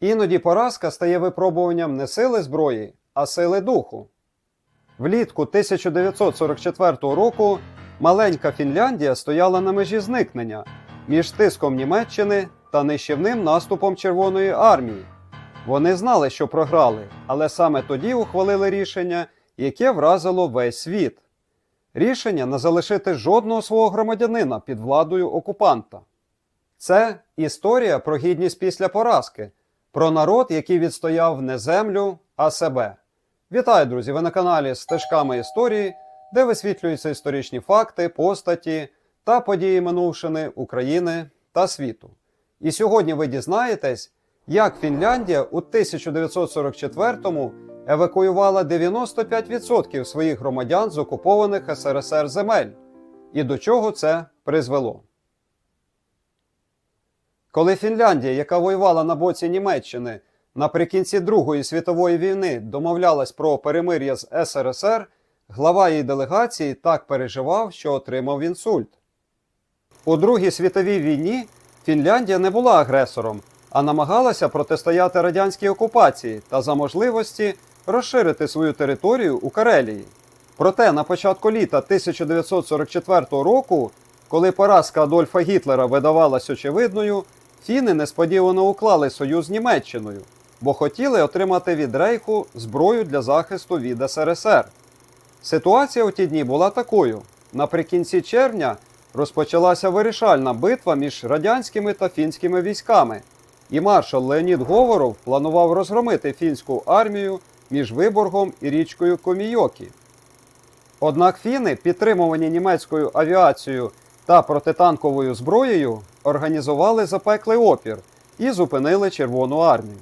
Іноді поразка стає випробуванням не сили зброї, а сили духу. Влітку 1944 року маленька Фінляндія стояла на межі зникнення між тиском Німеччини та нищівним наступом Червоної армії. Вони знали, що програли, але саме тоді ухвалили рішення, яке вразило весь світ. Рішення не залишити жодного свого громадянина під владою окупанта. Це історія про гідність після поразки, про народ, який відстояв не землю, а себе. Вітаю, друзі! Ви на каналі Стежками історії, де висвітлюються історичні факти, постаті та події минувшини України та світу. І сьогодні ви дізнаєтесь, як Фінляндія у 1944-му евакуювала 95% своїх громадян з окупованих СРСР земель, і до чого це призвело. Коли Фінляндія, яка воювала на боці Німеччини, наприкінці Другої світової війни домовлялась про перемир'я з СРСР, глава її делегації так переживав, що отримав інсульт. У Другій світовій війні Фінляндія не була агресором, а намагалася протистояти радянській окупації та за можливості розширити свою територію у Карелії. Проте на початку літа 1944 року, коли поразка Адольфа Гітлера видавалась очевидною, фіни несподівано уклали союз з Німеччиною, бо хотіли отримати від Рейху зброю для захисту від СРСР. Ситуація у ті дні була такою: наприкінці червня розпочалася вирішальна битва між радянськими та фінськими військами, і маршал Леонід Говоров планував розгромити фінську армію між Виборгом і річкою Комійокі. Однак фіни, підтримувані німецькою авіацією та протитанковою зброєю, організували запеклий опір і зупинили Червону армію.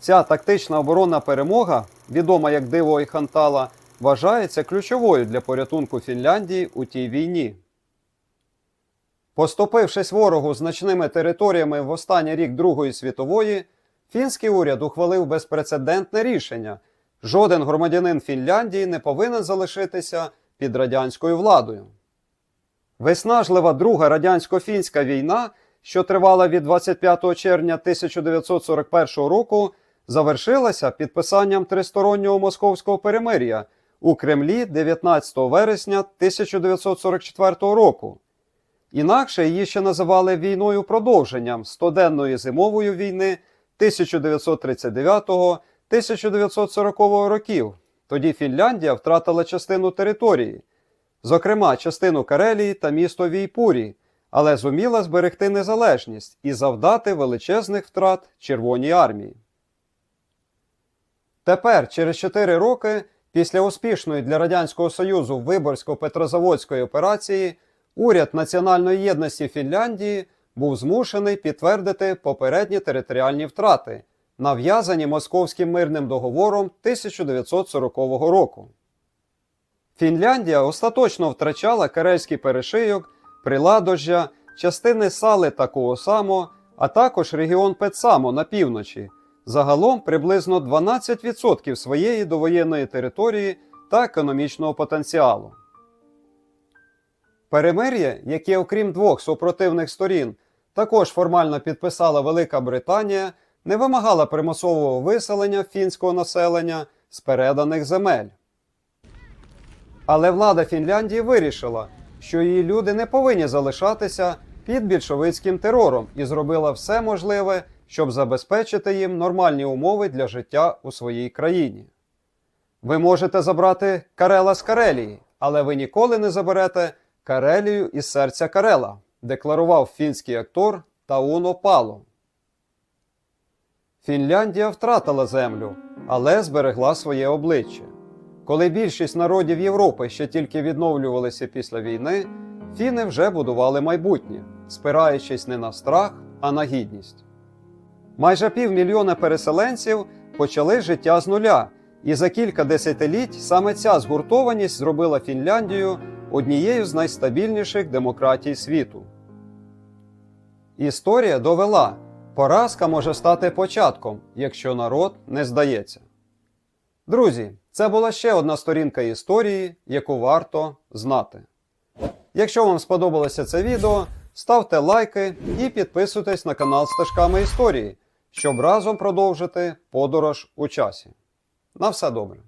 Ця тактична оборонна перемога, відома як Диво і Хантала, вважається ключовою для порятунку Фінляндії у тій війні. Поступившись ворогу значними територіями в останній рік Другої світової, фінський уряд ухвалив безпрецедентне рішення. Жоден громадянин Фінляндії не повинен залишитися під радянською владою. Виснажлива Друга радянсько-фінська війна, що тривала від 25 червня 1941 року, завершилася підписанням тристороннього московського перемир'я у Кремлі 19 вересня 1944 року. Інакше її ще називали війною продовженням стоденної зимової війни 1939-1940 років. Тоді Фінляндія втратила частину території, зокрема частину Карелії та місто Війпурі, але зуміла зберегти незалежність і завдати величезних втрат Червоній армії. Тепер, через 4 роки, після успішної для Радянського Союзу Виборсько-Петрозаводської операції, уряд національної єдності Фінляндії був змушений підтвердити попередні територіальні втрати, нав'язані Московським мирним договором 1940 року. Фінляндія остаточно втрачала Карельський перешийок, Приладожжя, частини Сали та Коосамо, а також регіон Петсамо на півночі, загалом приблизно 12% своєї довоєнної території та економічного потенціалу. Перемир'я, яке, окрім двох супротивних сторін, також формально підписала Велика Британія, не вимагала примусового виселення фінського населення з переданих земель. Але влада Фінляндії вирішила, що її люди не повинні залишатися під більшовицьким терором і зробила все можливе, щоб забезпечити їм нормальні умови для життя у своїй країні. Ви можете забрати Карела з Карелії, але ви ніколи не заберете Карелію із серця Карела, декларував фінський актор Тауно Пало. Фінляндія втратила землю, але зберегла своє обличчя. Коли більшість народів Європи ще тільки відновлювалися після війни, фіни вже будували майбутнє, спираючись не на страх, а на гідність. Майже півмільйона переселенців почали життя з нуля, і за кілька десятиліть саме ця згуртованість зробила Фінляндію однією з найстабільніших демократій світу. Історія довела, поразка може стати початком, якщо народ не здається. Друзі, це була ще одна сторінка історії, яку варто знати. Якщо вам сподобалося це відео, ставте лайки і підписуйтесь на канал Стежками історії, щоб разом продовжити подорож у часі. На все добре.